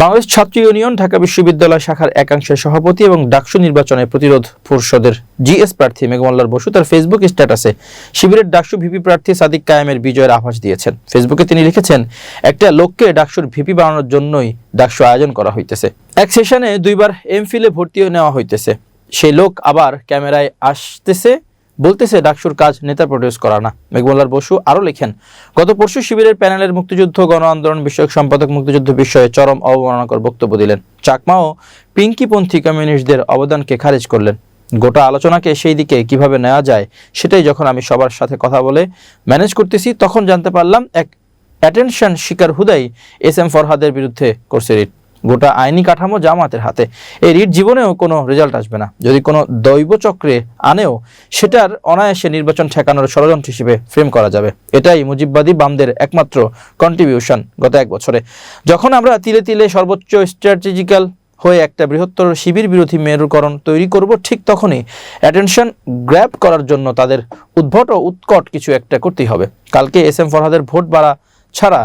বাংলাদেশ ছাত্র ইউনিয়ন, ঢাকা বিশ্ববিদ্যালয় শাখার একাংশের সভাপতি এবং ডাকসু নির্বাচনে প্রতিরোধ পরিষদের জিএস প্রার্থী মেঘমল্লার বসু তার ফেসবুক স্ট্যাটাসে শিবিরের ডাকসু ভিপি প্রার্থী সাদিক কায়েমের বিজয়ের আভাস দিয়েছেন। ফেসবুকে তিনি লিখেছেন, একটা লোককে ডাকসুর ভিপি বানানোর জন্যই ডাকসু আয়োজন করা হইতেছে। এক সেশনে দুইবার এমফিলে ভর্তিও নেওয়া হইতেছে। সেই লোক আবার ক্যামেরায় আসতেছে বলতেছে ডাকসুর কাজ নেতা প্রডিউস করা না। মেঘমল্লার বসু আরও লেখেন, গত পরশু শিবিরের প্যানেলের মুক্তিযুদ্ধ গণ আন্দোলন বিষয়ক সম্পাদক মুক্তিযুদ্ধ বিষয়ে চরম অবমাননাকর বক্তব্য দিলেন। চাকমা ও পিঙ্কিপন্থী কমিউনিস্টদের অবদানকে খারিজ করলেন। গোটা আলোচনাকে সেই দিকে কীভাবে নেওয়া যায়, সেটাই যখন আমি সবার সাথে কথা বলে ম্যানেজ করতেছি, তখন জানতে পারলাম এক অ্যাটেনশন শিকার হুদাই এস এম ফরহাদের বিরুদ্ধে করছে রিট। গোটা আইনি কাঠামো জামাতের হাতে। এই রিট জীবনেও কোনো রেজাল্ট আসবে না। যদি কোনো দৈব চক্রে আনেও, সেটার অনায়াসে নির্বাচন ঠেকানোর ষড়যন্ত্র হিসেবে ফ্রেম করা যাবে। এটাই মুজিববাদী বামদের একমাত্র কন্ট্রিবিউশন গত এক বছরে। যখন আমরা তিলে তিলে সর্বোচ্চ স্ট্র্যাটেজিক্যাল হয়ে একটা বৃহত্তর শিবির বিরোধী মেরুকরণ তৈরি করব, ঠিক তখনই অ্যাটেনশন গ্র্যাব করার জন্য তাদের উদ্ভট ও উৎকট কিছু একটা করতেই হবে। কালকে এস এম ফরহাদের ভোট বাড়া ছাড়া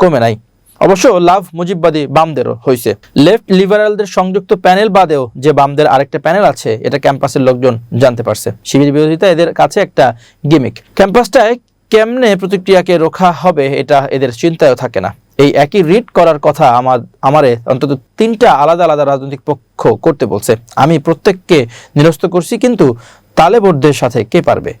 কমে নাই। অবশ্য লাভ মুজিববাদী বামদেরও হয়েছে লেফট লিবারালদের সংযুক্ত প্যানেল বাদেও যে বামদের আরেকটা প্যানেল আছে, এটা ক্যাম্পাসের লোকজন জানতে পারছে। শিবির বিরোধিতা এদের কাছে একটা গিমিক। ক্যাম্পাসটায় কেমনে প্রতিক্রিয়াকে রোখা হবে, এটা এদের চিন্তায়ও থাকে না। এই একই রিড করার কথা আমার, আমারে অন্তত তিনটা আলাদা আলাদা রাজনৈতিক পক্ষ করতে বলছে। আমি প্রত্যেককে নিরস্ত করছি, কিন্তু তালেবরদের সাথে কে পারবে?